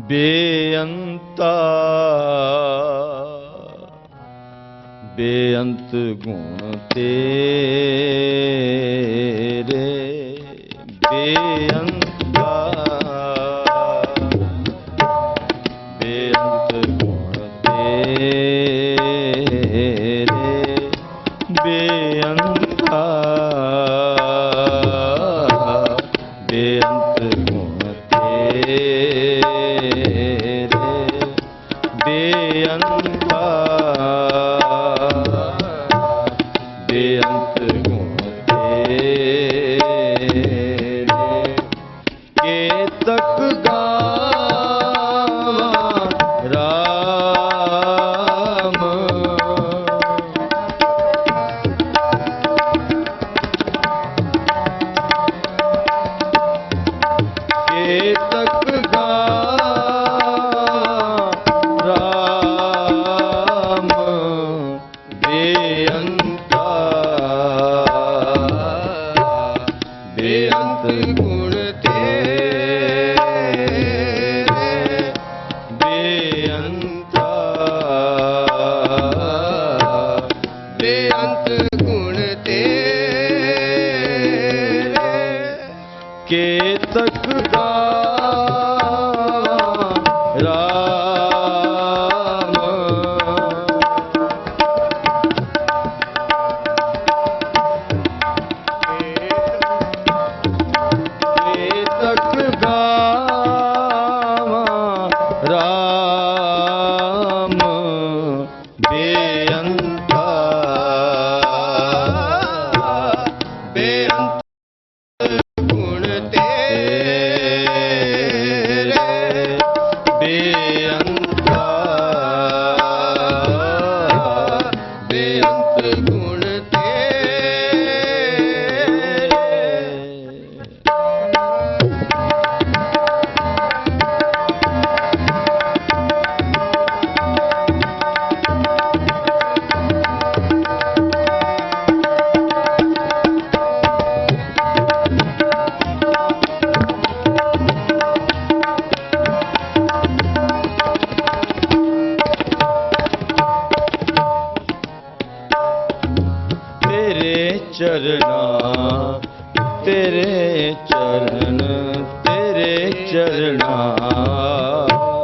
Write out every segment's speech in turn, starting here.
ਬੇਅੰਤਾ ਬੇਅੰਤ ਗੁਣ ਤੇਰੇ ਬੇਅੰਤ ਅੰਬਾ Ananda.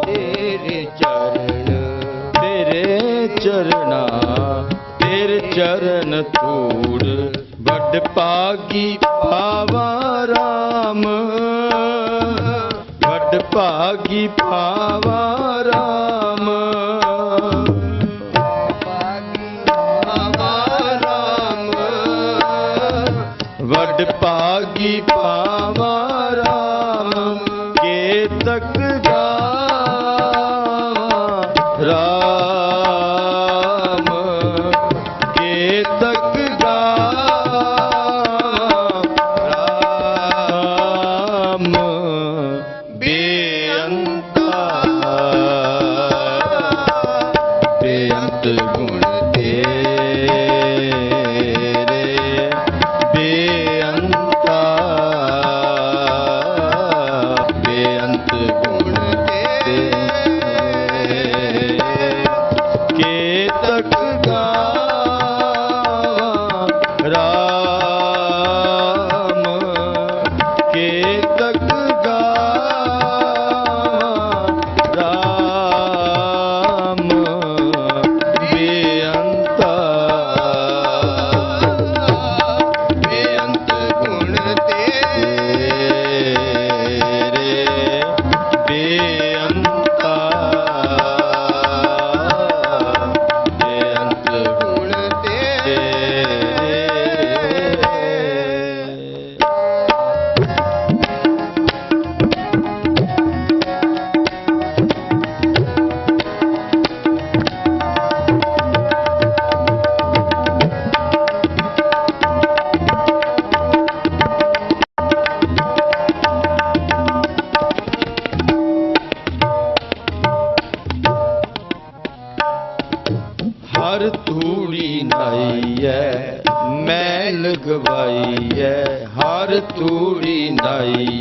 ਤੇਰੇ ਚਰਨ, ਤੇਰੇ ਚਰਨਾ, ਤੇਰੇ ਚਰਨ ਧੂੜ, ਵੱਡ ਪਾਗੀ ਭਾਵਾ ਰਾਮ। ਵੱਡ ਪਾਗੀ ਭਾਵਾ ਰਾਮ। ਵੱਡ ਪਾਗੀ ਭਾਵਾ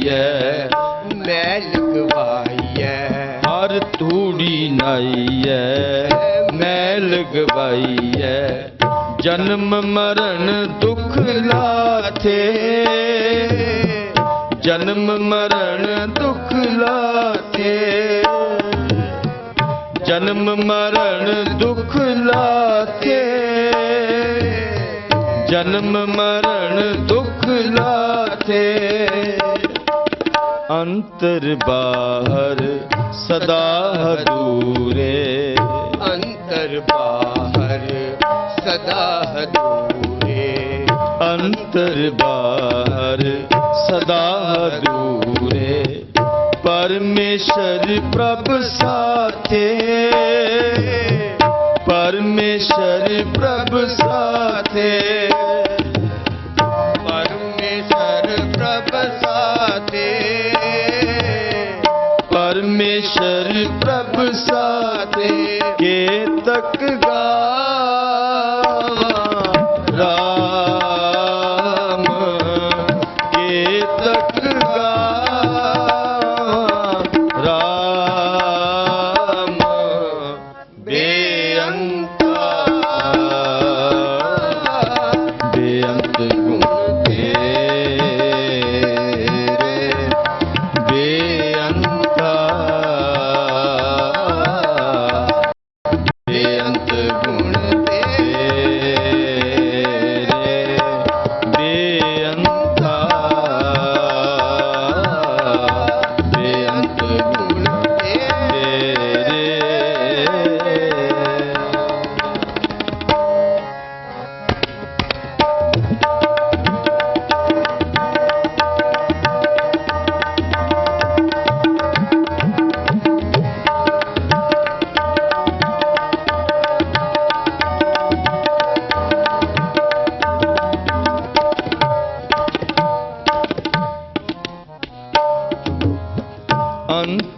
ਨਾਈਐ ਮੈਂ ਲਗਵਾਈਐ ਹਰ ਤੂੜੀ ਨਾਈਐ। ਮੈਂ ਲਗਵਾਈਐ ਜਨਮ ਮਰਨ ਦੁਖ ਲਾਥੇ। ਜਨਮ ਮਰਨ ਦੁਖ ਲਾਥੇ। ਜਨਮ ਮਰਨ ਦੁਖ ਲਾਥੇ। ਜਨਮ ਮਰਨ ਦੁਖ ਲਾਥੇ। ਅੰਤਰ ਬਾਹਰ ਸਦਾ ਹਦੂਰੇ। ਅੰਤਰ ਬਾਹਰ ਸਦਾ ਹਦੂਰੇ। ਅੰਤਰ ਬਾਹਰ ਸਦਾ ਹਦੂਰੇ। ਪਰਮੇਸ਼ਰ ਪ੍ਰਭ ਸਾਥੇ। ਪਰਮੇਸ਼ਰ ਪ੍ਰਭ ਸਾਥੇ। तक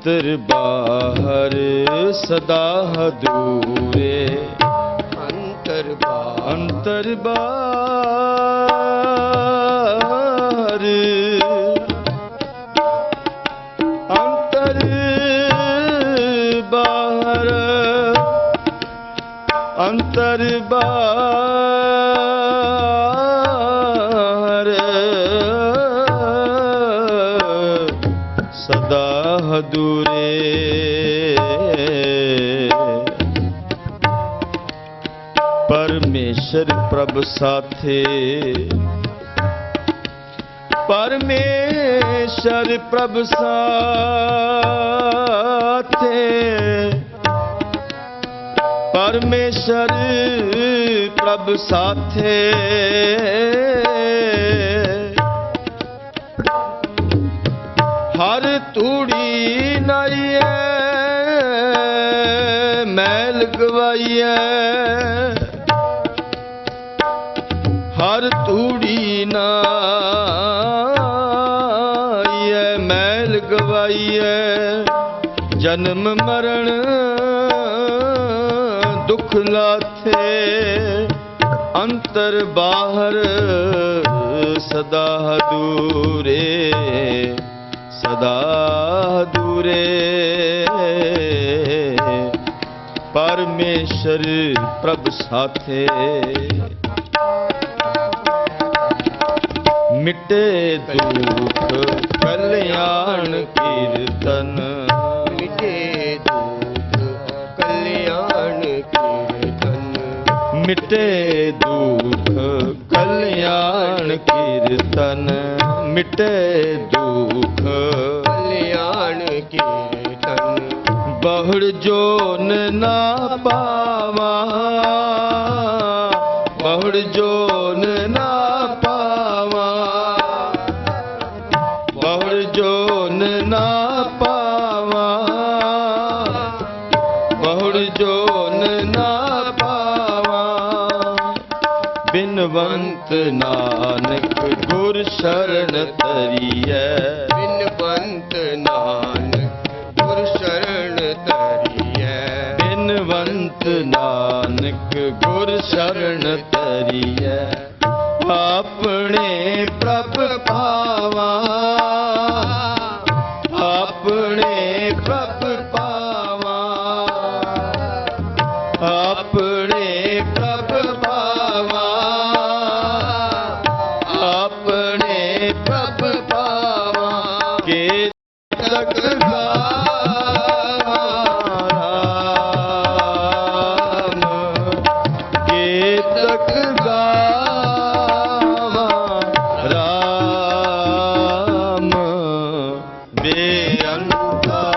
ਅੰਤਰ ਬਾਹਰ ਸਦਾ ਹਦੂਰੇ। ਅੰਤਰ ਬਾਹਰ। ਅੰਤਰ ਬਾਹਰ। ਅੰਤਰ ਬਾਹਰ। ਅੰਤਰ ਬਾਹਰ। ਪ੍ਰਭ ਸਾਥੇ। ਪਰਮੇਸ਼ਰ ਪ੍ਰਭ ਸਾਥੇ। ਪਰਮੇਸ਼ਰ ਪ੍ਰਭ ਸਾਥੇ। ਹਰ ਤੂੜੀ ਨਾਈਐ ਮੈਲ ਗਵਾਈਏ ਹਰ ਤੂੜੀ ਨਾਈਐ, ਮੈਲ ਗਵਾਈਐ। ਜਨਮ ਮਰਨ ਦੁਖ ਲਾਥੇ, ਅੰਤਰ ਬਾਹਰ ਸਦਾ ਦੂਰੇ ਸਦਾ ਦੂਰੇ। ਪਰਮੇਸ਼ਰ ਪ੍ਰਭ ਸਾਥੇ। ਮਿਟੇ ਦੁਖ ਕਲਿਆਣ ਕੀਰਤਨ। ਮਿਟੇ ਦੁਖ ਕਲਿਆਣ ਕੀਰਤਨ। ਮਿਟੇ ਦੁਖ ਕਲਿਆਣ ਕੀਰਤਨ। ਮਿਟੇ ਦੁਖ ਕਲਿਆਣ ਕੀਰਤਨ। ਬਹੁੜ ਜੋਨ ਨਾ ਪਾਵਾ ਬਹੁੜ ਜੋਨ ਬਿਨਵੰਤ ਨਾਨਕ ਗੁਰ ਸ਼ਰਨ ਤਰੀਐ ਬਿਨਵੰਤ ਨਾਨਕ ਗੁਰ ਸ਼ਰਨ ਤਰੀਐ ਬਿਨਵੰਤ ਨਾਨਕ ਗੁਰ ਸ਼ਰਨ ਤਰੀਐ ਆਪਣੇ ਪ੍ਰਭ ਪਾਵਾ ਬੇਅੰਤਾ ਬੇਅੰਤ